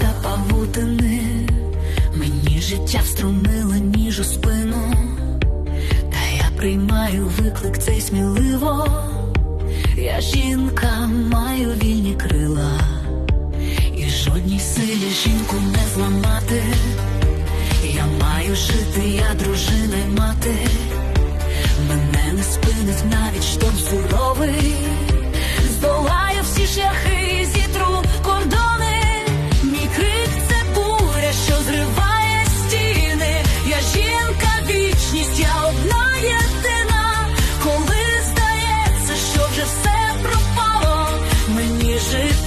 та павутини, мені життя вструнило ніж у спину, та я приймаю виклик цей сміливо. Я жінка маю вільні крила, і жодній силі жінку не зламати. Я маю жити, я дружина й мати, мене не спинить навіть штом суровий.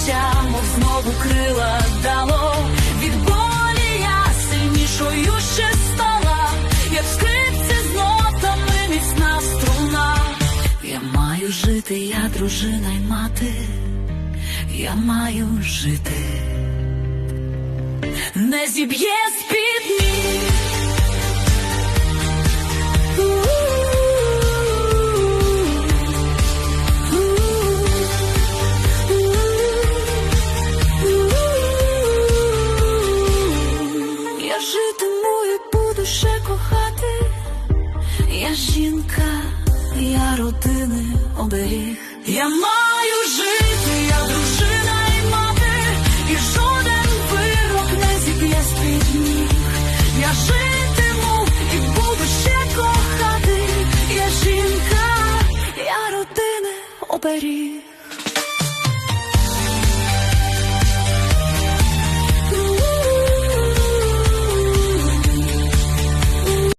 Життя, мов знову крила дало. Від болі я сильнішою ще стала, як скрипці з нотами міцна струна. Я маю жити, я дружина й мати, я маю жити, не зіб'є з-під. Жінка, я родини оберіг. Я маю жити, я дружина і мати, і жоден вирок не зіб'є з-під ніг. Я житиму і буду ще кохати. Я жінка, я родини оберіг.